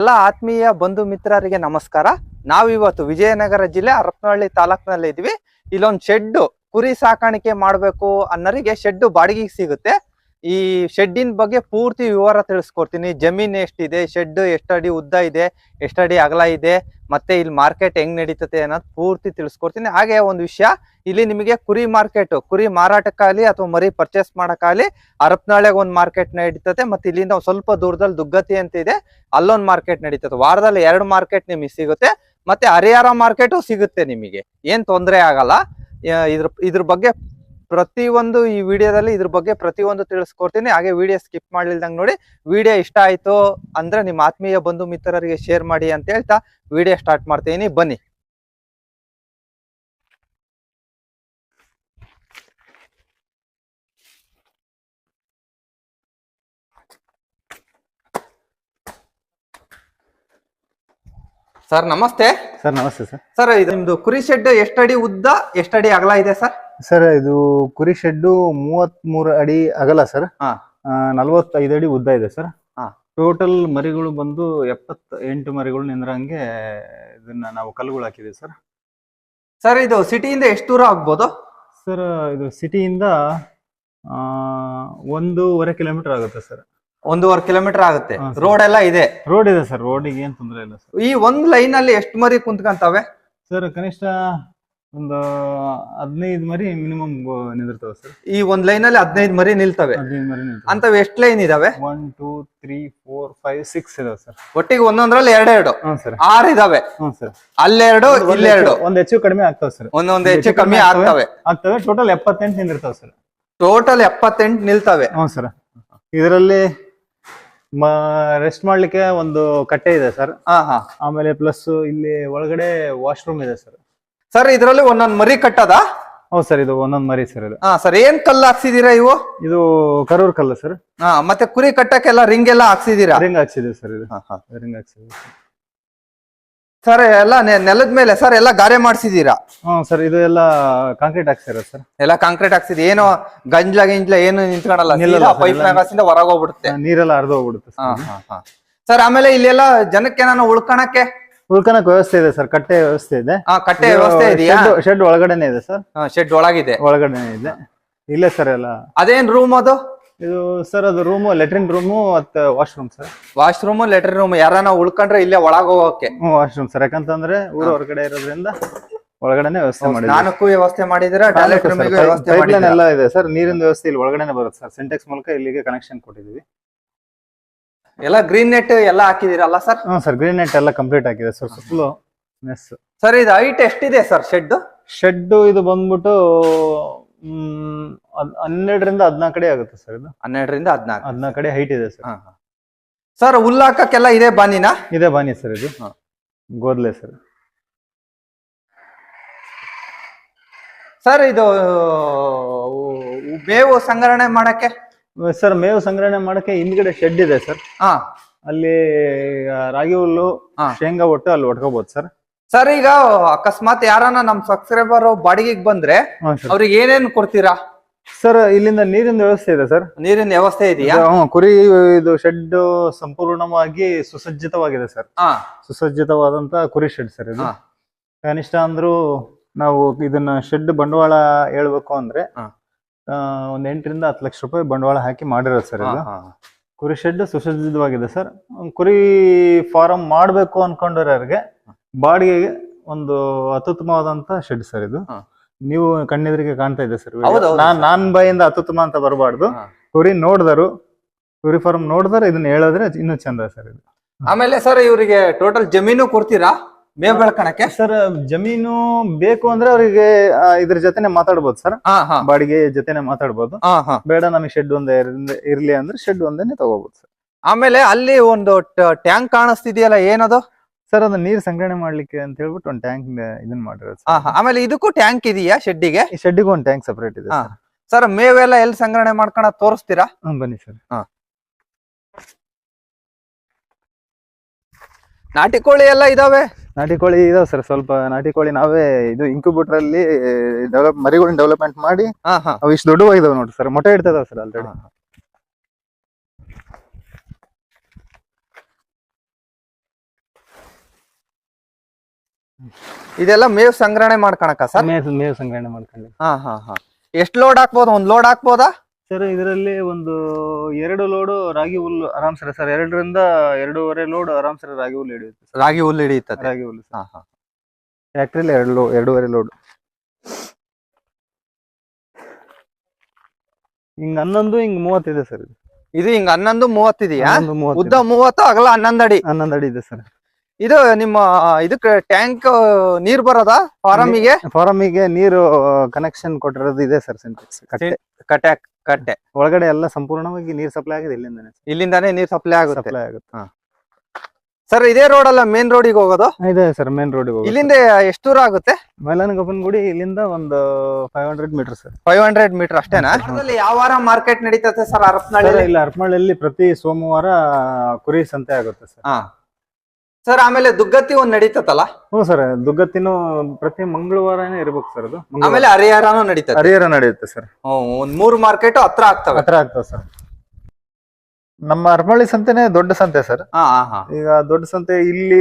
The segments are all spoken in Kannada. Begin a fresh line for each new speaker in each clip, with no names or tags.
ಎಲ್ಲ ಆತ್ಮೀಯ ಬಂಧು ಮಿತ್ರರಿಗೆ ನಮಸ್ಕಾರ. ನಾವಿವತ್ತು ವಿಜಯನಗರ ಜಿಲ್ಲೆ ಹರಪನಹಳ್ಳಿ ತಾಲೂಕಿನಲ್ಲಿ ಇದ್ವಿ ಇಲ್ಲೊಂದು ಶೆಡ್ ಕುರಿ ಸಾಕಾಣಿಕೆ ಮಾಡಬೇಕು ಅನ್ನೋರಿಗೆ ಶೆಡ್ ಬಾಡಿಗೆಗೆ ಸಿಗುತ್ತೆ. ಈ ಶೆಡ್ಡಿನ ಬಗ್ಗೆ ಪೂರ್ತಿ ವಿವರ ತಿಳಿಸ್ಕೊಡ್ತೀನಿ. ಜಮೀನ್ ಎಷ್ಟಿದೆ, ಶೆಡ್ ಎಷ್ಟಡಿ ಉದ್ದ ಇದೆ, ಎಷ್ಟಡಿ ಅಗಲ ಇದೆ, ಮತ್ತೆ ಇಲ್ಲಿ ಮಾರ್ಕೆಟ್ ಹೆಂಗ್ ನಡೀತದೆ ಅನ್ನೋದು ಪೂರ್ತಿ ತಿಳಿಸ್ಕೊಡ್ತೀನಿ. ಹಾಗೆ ಒಂದು ವಿಷಯ, ಇಲ್ಲಿ ನಿಮಗೆ ಕುರಿ ಮಾರ್ಕೆಟ್, ಕುರಿ ಮಾರಾಟಕ್ಕಾಗಲಿ ಅಥವಾ ಮರಿ ಪರ್ಚೇಸ್ ಮಾಡೋಕ್ಕಾಗಲಿ ಅರಪನಾಳೆಗೆ ಒಂದು ಮಾರ್ಕೆಟ್ ನಡೀತದೆ, ಮತ್ತೆ ಇಲ್ಲಿಂದ ಸ್ವಲ್ಪ ದೂರದಲ್ಲಿ ದುಗ್ಗತಿ ಅಂತ ಇದೆ, ಅಲ್ಲೊಂದು ಮಾರ್ಕೆಟ್ ನಡೀತದೆ. ವಾರದಲ್ಲಿ ಎರಡು ಮಾರ್ಕೆಟ್ ನಿಮಗೆ ಸಿಗುತ್ತೆ, ಮತ್ತೆ ಹರಿಹರ ಮಾರ್ಕೆಟು ಸಿಗುತ್ತೆ ನಿಮಗೆ. ಏನ್ ತೊಂದರೆ ಆಗಲ್ಲ. ಇದ್ರ ಇದ್ರ ಬಗ್ಗೆ ಪ್ರತಿಯೊಂದು ಈ ವಿಡಿಯೋದಲ್ಲಿ ಇದ್ರ ಬಗ್ಗೆ ಪ್ರತಿಯೊಂದು ತಿಳಿಸ್ಕೊಡ್ತೀನಿ. ಹಾಗೆ ವಿಡಿಯೋ ಸ್ಕಿಪ್ ಮಾಡ್ಲಿಲ್ದಂಗೆ ನೋಡಿ ವಿಡಿಯೋ ಇಷ್ಟ ಆಯ್ತು ಅಂದ್ರೆ ನಿಮ್ಮ ಆತ್ಮೀಯ ಬಂಧು ಮಿತ್ರರಿಗೆ ಶೇರ್ ಮಾಡಿ ಅಂತ ಹೇಳ್ತಾ ವಿಡಿಯೋ ಸ್ಟಾರ್ಟ್ ಮಾಡ್ತೀನಿ. ಬನ್ನಿ. ಸರ್ ನಮಸ್ತೆ.
ಸರ್ ನಮಸ್ತೆ ಸರ್.
ಸರ್ ಇದು ನಿಮ್ದು ಕುರಿ ಶೆಡ್ ಎಷ್ಟಡಿ ಉದ್ದ ಎಷ್ಟಡಿ ಅಗಲ ಇದೆ ಸರ್?
ಸರ್ ಇದು ಕುರಿ ಶೆಡ್ಡು ಮೂವತ್ತ್ ಮೂರು ಅಡಿ ಅಗಲ ಸರ್.
ಹಾ.
ನಲವತ್ತೈದು ಅಡಿ ಉದ್ದ ಇದೆ ಸರ್.
ಹಾ.
ಟೋಟಲ್ ಮರಿಗಳು ಬಂದು ಎಪ್ಪತ್ತ ಎಂಟು ಮರಿಗಳು ನಿಂದ್ರಂಗೆ ಇದನ್ನ ನಾವು ಕಲ್ಲುಗಳು ಹಾಕಿದ್ದೀವಿ ಸರ್.
ಸರ್ ಇದು ಸಿಟಿಯಿಂದ ಎಷ್ಟು ದೂರ ಆಗ್ಬೋದು?
ಸರ್ ಇದು ಸಿಟಿಯಿಂದ ಆ, ಒಂದೂವರೆ ಕಿಲೋಮೀಟರ್ ಆಗುತ್ತೆ ಸರ್.
ಒಂದೂವರೆ ಕಿಲೋಮೀಟರ್ ಆಗುತ್ತೆ.
ಹಾ, ಸರ್.
ರೋಡ್ ಎಲ್ಲ ಇದೆ?
ರೋಡ್ ಇದೆ ಸರ್ ರೋಡಿಗೆ ಏನ್ ತೊಂದರೆ ಇಲ್ಲ ಸರ್.
ಈ ಒಂದ್ ಲೈನ್ ಅಲ್ಲಿ ಎಷ್ಟು ಮರಿ ಕುಂತ್ಕಂತಾವೆ?
ಸರ್ ಕನಿಷ್ಠ ಒಂದು ಹದಿನೈದು ಮರಿ ಮಿನಿಮಮ್ ನಿಂದಿರ್ತವೆ ಸರ್.
ಈ ಒಂದ್ ಲೈನ್ ಅಲ್ಲಿ ಹದಿನೈದು ಮರಿ ನಿಲ್ತವೆ.
ಹದಿನೈದು ಮರಿ ನಿಂತಿರ್ತವೆ
ಅಂತವ್ ಎಷ್ಟು ಲೈನ್ ಇದಾವೆ?
One two three four five six ಇದಾವೆ ಸರ್.
ಒಟ್ಟಿಗೆ ಒಂದೊಂದ್ರಲ್ಲಿ ಎರಡೆರಡು.
ಹ್ಞೂ ಸರ್.
ಆರ್ ಇದಾವೆ.
ಹ್ಞೂ ಸರ್.
ಅಲ್ಲೆರಡು ಇಲ್ಲೆರಡು.
ಒಂದ್ ಹೆಚ್ಚು ಕಡಿಮೆ ಆಗ್ತಾವ ಸರ್.
ಒಂದೊಂದು ಹೆಚ್ಚು ಕಮ್ಮಿ ಆಗ್ತವೆ.
ಆಗ್ತವೆ. ಟೋಟಲ್ ಎಪ್ಪತ್ತೆಂಟು ನಿಂದಿರ್ತಾವೆ ಸರ್.
ಟೋಟಲ್ ಎಪ್ಪತ್ತೆಂಟು ನಿಲ್ತವೆ.
ಹ್ಞೂ ಸರ್. ಇದರಲ್ಲಿ ರೆಸ್ಟ್ ಮಾಡ್ಲಿಕ್ಕೆ ಒಂದು ಕಟ್ಟೆ ಇದೆ ಸರ್.
ಹಾ ಹಾ.
ಆಮೇಲೆ ಪ್ಲಸ್ ಇಲ್ಲಿ ಒಳಗಡೆ ವಾಶ್ರೂಮ್ ಇದೆ ಸರ್.
ಸರ್ ಇದರಲ್ಲಿ ಒಂದೊಂದ್ ಮರಿ ಕಟ್ಟದ?
ಹೌದು ಸರ್ ಇದು ಒಂದೊಂದ್ ಮರಿ ಸರ್ ಇದು.
ಹಾ ಸರ್ ಏನ್ ಕಲ್ಲು ಹಾಕ್ಸಿದೀರಾ ಇವು?
ಇದು ಕರೂರ್ ಕಲ್ಲು ಸರ್.
ಹಾ ಮತ್ತೆ ಕುರಿ ಕಟ್ಟಕ್ಕೆಲ್ಲ ರಿಂಗ್ ಎಲ್ಲ ಹಾಕ್ಸಿದೀರಾ?
ರಿಂಗ್ ಹಾಕ್ಸಿದೆ ಸರ್ ಇದು.
ಹಾ, ಹಾ.
ರಿಂಗ್ ಹಾಕ್ಸಿದೆ
ಸರ್ ಎಲ್ಲ ನೆಲದ ಮೇಲೆ ಸರ್ ಎಲ್ಲ ಗಾರೆ ಮಾಡಿಸಿದೀರಾ?
ಹ್ಮ್ ಸರ್ ಇದು ಎಲ್ಲ ಕಾಂಕ್ರೀಟ್ ಹಾಕ್ಸಿರ ಸರ್.
ಎಲ್ಲ ಕಾಂಕ್ರೀಟ್ ಹಾಕ್ಸಿದ್ರಿ? ಏನು ಗಂಜ್ಲ ಗಿಂಜ್ಲ ಏನು ನಿಂತ್ಕೊಳಲ್ಲ ಪೈಪ್ ನಾಗಾಸಿಂದ ಹೊರಗೆ ಹೋಗ್ಬಿಡುತ್ತೆ.
ನೀರೆಲ್ಲ
ಹಾ ಹಾ ಹಾ. ಸರ್ ಆಮೇಲೆ ಇಲ್ಲೆಲ್ಲ ಜನಕ್ಕೆ ನಾನು ಉಳ್ಕೊಳಕ್ಕೆ
ಉಳ್ಕೊಳಕ್ ವ್ಯವಸ್ಥೆ ಇದೆ ಸರ್ ಕಟ್ಟೆ ವ್ಯವಸ್ಥೆ ಇದೆ.
ಆ, ಕಟ್ಟೆ ವ್ಯವಸ್ಥೆ ಇದೆಯಾ?
ಶೆಡ್ ಒಳಗಡೆನೆ ಇದೆ ಸರ್.
ಶೆಡ್ ಒಳಗಿದೆ.
ಒಳಗಡೆನೆ ಇದೆ. ಇಲ್ಲ ಸರ್ ಎಲ್ಲ.
ಅದೇನ್ ರೂಮ್ ಅದು?
ಇದು ಸರ್ ಅದು ರೂಮು ಲೆಟ್ರಿನ್ ರೂಮು ಮತ್ತೆ washroom sir.
Washroom latrine room ಯಾರನ್ನ ಉಳ್ಕೊಂಡ್ರೆ ಇಲ್ಲೇ ಒಳಗ ಹೋಗೋಕೆ?
ಹ್ಮ್ ವಾಶ್ರೂಮ್ ಸರ್. ಯಾಕಂತಂದ್ರೆ ಊರ ಹೊರಗಡೆ ಇರೋದ್ರಿಂದ ಒಳಗಡೆನೆ ವ್ಯವಸ್ಥೆ
ಸ್ನಾನಕ್ಕೂ ವ್ಯವಸ್ಥೆ ಮಾಡಿದ್ರೆ ಟಾಯ್ಲೆಟ್ ರೂಮ್ ವ್ಯವಸ್ಥೆ
ಎಲ್ಲ ಇದೆ ಸರ್. ನೀರಿನ ವ್ಯವಸ್ಥೆ ಇಲ್ಲಿ ಒಳಗಡೆನೆ ಬರುತ್ತೆ ಸರ್. ಸಿಂಟೆಕ್ಸ್ ಮೂಲಕ ಇಲ್ಲಿಗೆ ಕನೆಕ್ಷನ್ ಕೊಟ್ಟಿದ್ದೀವಿ.
ಎಲ್ಲ ಗ್ರೀನ್ ನೆಟ್ ಎಲ್ಲ ಹಾಕಿದಿರಲ್ಲ ಸರ್
ಹಾ ಸರ್ ಗ್ರೀನ್ ನೆಟ್ ಎಲ್ಲ ಕಂಪ್ಲೀಟ್ ಆಗಿದೆ ಸರ್ ಸುತ್ತಲೂ ನೆಸ್
ಸರ್ ಇದು ಹೈಟ್ ಎಷ್ಟಿದೆ ಸರ್ ಶೆಡ್
ಶೆಡ್ ಇದು ಬಂದ್ಬಿಟ್ಟು ಹದ್- ಹನ್ನೆರಡರಿಂದ ಹದಿನಾಲ್ಕು ಕಡೆ ಆಗುತ್ತೆ ಸರ್ ಇದು.
ಹನ್ನೆರಡರಿಂದ ಹದಿನಾಲ್ಕು.
ಹದಿನಾಲ್ಕು ಕಡೆ ಹೈಟ್ ಇದೆ ಸರ್
ಸರ್ ಹುಲ್ಲು ಹಾಕಕ್ಕೆಲ್ಲ ಇದೆ ಬಾನಿನ?
ಇದೆ ಬಾನಿ ಸರ್ ಇದು.
ಹಾ.
ಗೋದ್ಲೆ ಸರ್
ಸರ್ ಇದು ಬೇವು ಸಂಗ್ರಹಣೆ ಮಾಡಕ್ಕೆ?
ಸರ್ ಮೇವು ಸಂಗ್ರಹಣೆ ಮಾಡಕ್ಕೆ ಹಿಂದ್ಗಡೆ ಶೆಡ್ ಇದೆ ಸರ್.
ಹಾ.
ಅಲ್ಲಿ ರಾಗಿ ಹುಲ್ಲು
ಹಾ.
ಶೇಂಗಾ ಒಟ್ಟು ಅಲ್ಲಿ ಒಟ್ಕೋಬಹುದು ಸರ್.
ಸರ್ ಈಗ ಅಕಸ್ಮಾತ್ ಯಾರನ್ನ ನಮ್ ಸಬ್ಸ್ಕ್ರೈಬರ್ ಬಾಡಿಗೆಗೆ ಬಂದ್ರೆ
ಸರ್
ಅವ್ರಿಗೆ ಏನೇನ್ ಕೊಡ್ತೀರಾ?
ಸರ್ ಇಲ್ಲಿಂದ ನೀರಿನ ವ್ಯವಸ್ಥೆ ಇದೆ ಸರ್.
ನೀರಿನ ವ್ಯವಸ್ಥೆ ಇದೆಯಾ?
ಕುರಿ ಇದು ಶೆಡ್ ಸಂಪೂರ್ಣವಾಗಿ ಸುಸಜ್ಜಿತವಾಗಿದೆ ಸರ್.
ಹಾ.
ಸುಸಜ್ಜಿತವಾದಂತ ಕುರಿ ಶೆಡ್ ಸರ್ ಇದು.
ಹಾ.
ಕನಿಷ್ಠ ಅಂದ್ರೂ ನಾವು ಇದನ್ನ ಶೆಡ್ ಬಂಡವಾಳ ಹೇಳ್ಬೇಕು ಅಂದ್ರೆ
ಹಾ.
ಒಂದ್ ಎಂಟರಿಂದ ಹತ್ತು ಲಕ್ಷ ರೂಪಾಯಿ ಬಂಡವಾಳ ಹಾಕಿ ಮಾಡಿರೋದು ಸರ್ ಇದು. ಕುರಿ ಶೆಡ್ ಸುಸಜ್ಜಿತವಾಗಿದೆ ಸರ್. ಕುರಿ ಫಾರಂ ಮಾಡಬೇಕು ಅನ್ಕೊಂಡಿರೋರಿಗೆ ಬಾಡಿಗೆಗೆ ಒಂದು ಅತ್ಯುತ್ತಮವಾದಂತ ಶೆಡ್ ಸರ್ ಇದು. ನೀವು ಕಣ್ಣೆದರಿಗೆ ಕಾಣ್ತಾ ಇದೆ ಸರ್. ನಾನ್ ನಾನ್ ಬಾಯಿಂದ ಅತ್ಯುತ್ತಮ ಅಂತ ಬರಬಾರ್ದು. ಕುರಿ ನೋಡಿದರು ಕುರಿ ಫಾರಂ ನೋಡಿದ್ರೆ ಇದನ್ನ ಹೇಳಿದ್ರೆ ಇನ್ನೂ ಚಂದ ಸರ್ ಇದು.
ಆಮೇಲೆ ಸರ್ ಇವರಿಗೆ ಟೋಟಲ್ ಜಮೀನು ಕೊಡ್ತೀರಾ? ಮೇವ್ ಬೆಳ್ಕಣಕ್ಕೆ
ಸರ್ ಜಮೀನು ಬೇಕು ಅಂದ್ರೆ ಅವರಿಗೆ ಇದ್ರ ಜೊತೆನೆ ಮಾತಾಡ್ಬೋದು ಸರ್. ಬಾಡಿಗೆ ಜೊತೆನೆ ಮಾತಾಡ್ಬೋದು.
ಹಾ ಹಾ.
ಬೇಡ ನಮಗೆ ಶೆಡ್ ಒಂದೇ ಇರ್ಲಿ- ಅಂದ್ರೆ ಶೆಡ್ ಒಂದೇನೆ ತಗೋಬಹುದು ಸರ್.
ಆಮೇಲೆ ಅಲ್ಲಿ ಒಂದು ಟ್ಯಾಂಕ್ ಕಾಣಿಸ್ತಿದೆಯಲ್ಲ ಏನದು?
ಸರ್ ಅದು ನೀರ್ ಸಂಗ್ರಹಣೆ ಮಾಡ್ಲಿಕ್ಕೆ ಅಂತ ಹೇಳ್ಬಿಟ್ಟು ಒಂದು ಟ್ಯಾಂಕ್ ಇದನ್ನ ಮಾಡಿರೋದು.
ಆಮೇಲೆ ಇದಕ್ಕೂ ಟ್ಯಾಂಕ್ ಇದೆಯಾ ಶೆಡ್ಡಿಗೆ
ಶೆಡ್ಗೂ ಶೆಡ್ಡಿಗೂ ಒಂದು ಟ್ಯಾಂಕ್ ಸಪರೇಟ್ ಇದೆ. ಸರ್.
ಮೇವೆಲ್ಲ ಎಲ್ಲಿ ಸಂಗ್ರಹಣೆ ಮಾಡ್ಕೊಂಡ ತೋರಿಸ್ತೀರಾ?
ಬನ್ನಿ ಸರ್.
ನಾಟಿ ಕೋಳಿ ಎಲ್ಲ ಇದಾವೆ?
ನಾಟಿ ಕೋಳಿ ಇದಾವೆ ಸರ್ ಸ್ವಲ್ಪ ನಾಟಿ ಕೋಳಿ ನಾವೇ ಇದು ಇನ್ಕ್ಯೂಬೇಟರ್ ಅಲ್ಲಿ ಡೆವಲಪ್ ಮರಿಗಳನ್ನ ಡೆವಲಪ್ಮೆಂಟ್ ಮಾಡಿ
ಹಾ ಹಾ.
ಅವು ಇಷ್ಟು ದೊಡ್ಡವಾಗಿದಾವೆ ನೋಡ್ರಿ ಸರ್ ಮೊಟ್ಟೆ ಇಡ್ತದಾವ ಸರ್ ಆಲ್ರೆಡಿ
ಇದೆಲ್ಲ ಮೇವ್ ಸಂಗ್ರಹಣೆ ಮಾಡ್ಕೊಳಕ ಸರ್
ಮೇವ್ ಸಂಗ್ರಹಣೆ ಮಾಡ್ಕೊಂಡು
ಹಾ ಹಾ ಹಾ. ಎಷ್ಟು ಲೋಡ್ ಹಾಕ್ಬೋದು? ಒಂದ್ ಲೋಡ್ ಹಾಕ್ಬೋದಾ?
ಸರ್ ಇದರಲ್ಲಿ ಒಂದು ಎರಡು ಲೋಡು ರಾಗಿ ಹುಲ್ಲು ಆರಾಮ್ ಸರ್ ಸರ್. ಎರಡರಿಂದ ಎರಡೂವರೆ ಲೋಡ್ ಆರಾಮ್ ಸರ್ ರಾಗಿ ಹುಲ್ಲು ಹಿಡಿಯುತ್ತೆ ಸರ್.
ರಾಗಿ ಹುಲ್ಲು ಹಿಡಿಯುತ್ತೆ
ರಾಗಿ ಹುಲ್ಲು
ಹಾ ಹಾ.
ಫ್ಯಾಕ್ಟ್ರಿಲಿ ಎರಡು ಲೋ ಎರಡೂವರೆ ಲೋಡ್ ಹಿಂಗ್ ಹನ್ನೊಂದು ಹಿಂಗ್ ಮೂವತ್ತಿದೆ ಸರ್ ಇದು.
ಇದು ಹಿಂಗ ಹನ್ನೊಂದು ಮೂವತ್ತಿದೆಯಾ
ಹನ್ನೊಂದು ಮೂವತ್ತು
ಉದ್ದ ಮೂವತ್ತು ಅಗಲ ಹನ್ನೊಂದು ಅಡಿ?
ಹನ್ನೊಂದು ಅಡಿ ಇದೆ ಸರ್.
ಇದು ನಿಮ್ಮ ಇದಕ್ಕೆ ಟ್ಯಾಂಕ್ ನೀರ್ ಬರೋದ ಫಾರಮಿಗೆ
ಫಾರಮಿಗೆ ನೀರು ಕನೆಕ್ಷನ್ ಕೊಟ್ಟಿರೋದು ಇದೆ ಸರ್ ಸಿಂಟೆಕ್ಸ್ ಕಟ್ಟೆ
ಕಟ್ಟೆ ಕಟ್ಟೆ.
ಒಳಗಡೆ ಎಲ್ಲ ಸಂಪೂರ್ಣವಾಗಿ ನೀರ್ ಸಪ್ಲೈ ಆಗಿದೆ ಇಲ್ಲಿಂದಾನೆ
ಇಲ್ಲಿಂದಾನೇ ನೀರ್ ಸಪ್ಲೈ ಆಗುತ್ತೆ.
ಸಪ್ಲೈ ಆಗುತ್ತೆ.
ಸರ್ ಇದೇ ರೋಡ್ ಅಲ್ಲ ಮೇನ್ ರೋಡಿಗೆ ಹೋಗೋದು?
ಇದೆ ಸರ್ ಮೇನ್ ರೋಡ್
ಇಲ್ಲಿಂದ ಎಷ್ಟು ದೂರ ಆಗುತ್ತೆ?
ಮೈಲಾನಗೊಪ್ಪನ ಗುಡಿ ಇಲ್ಲಿಂದ ಒಂದು five hundred meter sir
five hundred meter ಅಷ್ಟೇನಾ? ಯಾವ ವಾರ ಮಾರ್ಕೆಟ್ ನಡೀತದೆ ಸರ್ ಅರಪನಹಳ್ಳಿ
ಇಲ್ಲ ಇಲ್ಲಿ ಪ್ರತಿ ಸೋಮವಾರ ಕುರಿ ಸಂತೆ ಆಗುತ್ತೆ ಸರ್
ಹಾ. ಸರ್ ಆಮೇಲೆ ದುಗ್ಗತ್ತಿ ಒಂದ್ ನಡೀತತಲ್ಲ
ಹ್ಞೂ ಸರ್ ದುಗ್ಗತ್ತಿನೂ ಪ್ರತಿ ಮಂಗಳವಾರನೇ ಇರ್ಬೇಕು ಸರ್ ಅದು. ಮಂಗಳವಾರ.
ಆಮೇಲೆ ಹರಿಹರನು ನಡೀತದೆ.
ಹರಿಹರ ನಡೆಯುತ್ತೆ ಸರ್.
ಹ್ಮ್, ಒಂದ್ ಮೂರು ಮಾರ್ಕೆಟ್ ಹತ್ರ ಆಗ್ತವೆ.
ಹತ್ರ ಆಗ್ತದೆ ಸರ್. ನಮ್ಮ ಅರಮಳ್ಳಿ ಸಂತೆನೇ ದೊಡ್ಡ ಸಂತೆ ಸರ್.
ಹಾ ಹಾ ಹಾ.
ಈಗ ದೊಡ್ಡ ಸಂತೆ ಇಲ್ಲಿ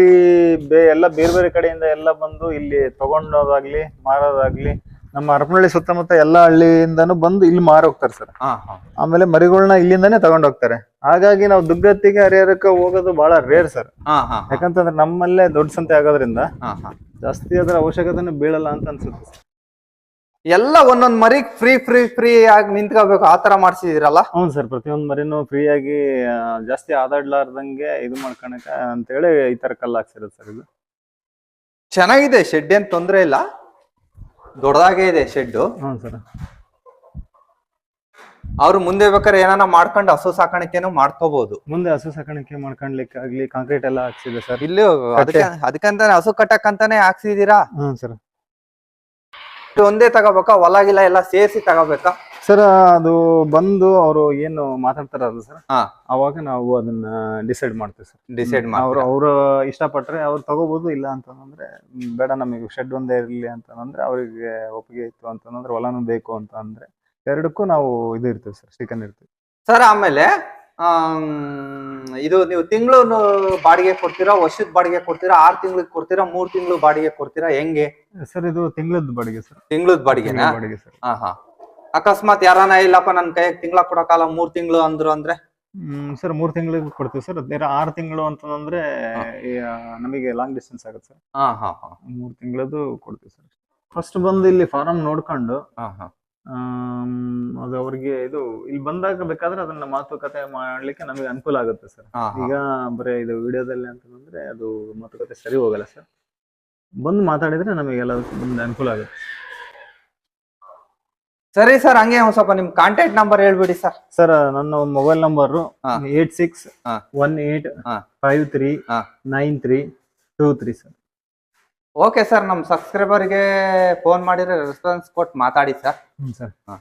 ಬೇ ಎಲ್ಲ ಬೇರೆ ಬೇರೆ ಕಡೆಯಿಂದ ಎಲ್ಲ ಬಂದು ಇಲ್ಲಿ ತಗೊಂಡೋದಾಗ್ಲಿ ಮಾರೋದಾಗ್ಲಿ ನಮ್ಮ ಅರಮಳ್ಳಿ ಸುತ್ತಮುತ್ತ ಎಲ್ಲ ಹಳ್ಳಿಯಿಂದನೂ ಬಂದು ಇಲ್ಲಿ ಮಾರೋಗ್ತಾರೆ ಸರ್.
ಹಾ ಹಾ.
ಆಮೇಲೆ ಮರಿಗಳನ್ನ ಇಲ್ಲಿಂದಾನೇ ತಗೊಂಡ್ ಹೋಗ್ತಾರೆ ಹಾಗಾಗಿ ನಾವು ದುಗ್ಗತ್ತಿಗೆ ಹರಿಹರಕ್ಕೆ ಹೋಗೋದು ಬಹಳ ರೇರ್ ಸರ್
ಹಾ ಹಾ
ಯಾಕಂತಂದ್ರೆ ನಮ್ಮಲ್ಲೇ ದೊಡ್ಡ ಸಂತೆ ಆಗೋದ್ರಿಂದ
ಹಾ ಹಾ.
ಜಾಸ್ತಿ ಅದರ ಅವಶ್ಯಕತೆನೂ ಬೀಳಲ್ಲ ಅಂತ ಅನ್ಸುತ್ತೆ ಸರ್.
ಎಲ್ಲ ಒಂದೊಂದ್ ಮರಿ ಫ್ರೀ ಫ್ರೀ ಫ್ರೀ ಆಗಿ ನಿಂತ್ಕೋಬೇಕು ಆತರ ಮಾಡ್ಸಿದಿರಲ್ಲ?
ಹೌದು ಸರ್ ಪ್ರತಿಯೊಂದು ಮರಿನೂ ಫ್ರೀ ಆಗಿ ಜಾಸ್ತಿ ಆದಾಡ್ಲಾರ್ದಂಗೆ ಇದು ಮಾಡ್ಕೊಳಕ ಅಂತೇಳಿ ಈ ತರ ಕಲ್ಲು ಹಾಕ್ಸಿರೋದು ಸರ್ ಇದು.
ಚೆನ್ನಾಗಿದೆ ಶೆಡ್ ಏನ್ ತೊಂದ್ರೆ ಇಲ್ಲ. ದೊಡ್ಡದಾಗೇ ಇದೆ ಶೆಡ್
ಹ್ಞೂ ಸರ್
ಅವ್ರು ಮುಂದೆ ಬೇಕಾದ್ರೆ ಏನಾನ ಮಾಡ್ಕೊಂಡು ಹಸು ಸಾಕಾಣಿಕೆನೂ ಮಾಡ್ಕೋಬಹುದು
ಮುಂದೆ ಹಸು ಸಾಕಾಣಿಕೆ ಮಾಡ್ಕೊಂಡ್ಲಿಕ್ಕೆ ಆಗ್ಲಿ ಕಾಂಕ್ರೀಟ್ ಎಲ್ಲ ಹಾಕ್ಸಿದೆ ಸರ್?
ಇಲ್ಲಿ ಅದಕ್ಕೆ ಅದಕ್ಕಂತಾನೆ ಹಸು ಕಟ್ಟಕ್ಕಂತಾನೆ ಹಾಕ್ಸಿದೀರಾ?
ಹ್ಮ್ ಸರ್.
ಒಂದೇ ತಗೋಬೇಕಾ ಹೊಲ ಗಿಲ ಎಲ್ಲ ಸೇರಿಸಿ ತಗೋಬೇಕಾ?
ಸರ್ ಅದು ಬಂದು ಅವರು ಏನು ಮಾತಾಡ್ತಾರಲ್ಲ ಸರ್
ಹಾ.
ಅವಾಗ ನಾವು ಅದನ್ನ ಡಿಸೈಡ್ ಮಾಡ್ತೀವಿ ಸರ್.
ಡಿಸೈಡ್
ಅವ್ರು ಅವರು ಇಷ್ಟಪಟ್ರೆ ಅವ್ರು ತಗೋಬಹುದು ಇಲ್ಲ ಅಂತಂದ್ರೆ ಬೇಡ ನಮಗೆ ಶೆಡ್ ಒಂದೇ ಇರಲಿ ಅಂತಂದ್ರೆ ಅವರಿಗೆ ಒಪ್ಪಿಗೆ ಇತ್ತು ಅಂತಂದ್ರೆ ಹೊಲನೂ ಬೇಕು ಅಂತ ಅಂದ್ರೆ ಎರಡಕ್ಕೂ ನಾವು ಇದು ಇರ್ತೀವಿ ಸರ್ ಚಿಕನ್ ಇರ್ತೀವಿ.
ಸರ್ ಆಮೇಲೆ ಆಮ್, ಇದು ನೀವು ತಿಂಗಳು ಬಾಡಿಗೆ ಕೊಡ್ತೀರಾ ವರ್ಷದ ಬಾಡಿಗೆ ಕೊಡ್ತೀರಾ ಆರ್ ತಿಂಗಳಿಗೆ ಕೊಡ್ತೀರಾ ಮೂರ್ ತಿಂಗಳು ಬಾಡಿಗೆ ಕೊಡ್ತೀರಾ ಹೆಂಗೆ?
ಸರ್ ಇದು ತಿಂಗಳದ ಬಾಡಿಗೆ ಸರ್.
ತಿಂಗಳದ ಬಾಡಿಗೆನಾ?
ತಿಂಗ್ಳದ್ ಬಾಡಿಗೆ ಸರ್.
ಹಾ ಹಾ. ಅಕಸ್ಮಾತ್ ಯಾರಾನ ಇಲ್ಲಪ್ಪ ನನ್ ಕೈಯಾಗ ತಿಂಗಳ ಕೊಡಕಲ್ಲ ಮೂರ್ ತಿಂಗಳು ಅಂದ್ರು ಅಂದ್ರೆ?
ಹ್ಮ್ ಸರ್ ಮೂರ್ ತಿಂಗಳಿಗೆ ಕೊಡ್ತೀವಿ ಸರ್. ಅದೇ ಆರು ತಿಂಗಳು ಅಂತಂದ್ರೆ ಈ, ಆ, ನಮಗೆ ಲಾಂಗ್ ಡಿಸ್ಟೆನ್ಸ್ ಆಗುತ್ತೆ ಸರ್.
ಹಾ ಹಾ
ಮೂರ್ ತಿಂಗಳದ್ದು ಕೊಡ್ತೀವಿ ಸರ್. ಫಸ್ಟ್ ಬಂದು ಇಲ್ಲಿ ಫಾರಂ ನೋಡ್ಕೊಂಡು
ಹಾ ಹಾ.
ಆಮ್, ಅದು ಅವ್ರಿಗೆ ಇದು ಇಲ್ಲಿ ಬಂದಾಗ ಬೇಕಾದ್ರೆ ಅದನ್ನ ಮಾತುಕತೆ ಮಾಡ್ಲಿಕ್ಕೆ ನಮಗೆ ಅನುಕೂಲ ಆಗುತ್ತೆ ಸರ್. ಈಗ ಬರೀ ಇದು ವಿಡಿಯೋದಲ್ಲಿ ಅಂತಂದ್ರೆ ಅದು ಮಾತುಕತೆ ಸರಿ ಹೋಗಲ್ಲ ಸರ್ ಬಂದು ಮಾತಾಡಿದ್ರೆ ನಮಗೆಲ್ಲ ಮುಂದೆ ಅನುಕೂಲ ಆಗುತ್ತೆ
ಸರಿ ಸರ್ ಹಂಗೆ ಒಂದ್ ಸ್ವಲ್ಪ ನಿಮ್ ಕಾಂಟ್ಯಾಕ್ಟ್ ನಂಬರ್ ಹೇಳ್ಬಿಡಿ ಸರ್
ಸರ್ ನನ್ನ mobile number. Eight six. One eight. Five three. Nine three two three sir
okay sir ನಮ್ ಸಬ್ಸ್ಕ್ರೈಬರ್ಗೆ ಫೋನ್ ಮಾಡಿದ್ರೆ ರೆಸ್ಪಾನ್ಸ್ ಕೊಟ್ಟು ಮಾತಾಡಿ ಸರ್
ಹ್ಞೂ ಸರ್
ಹಾ.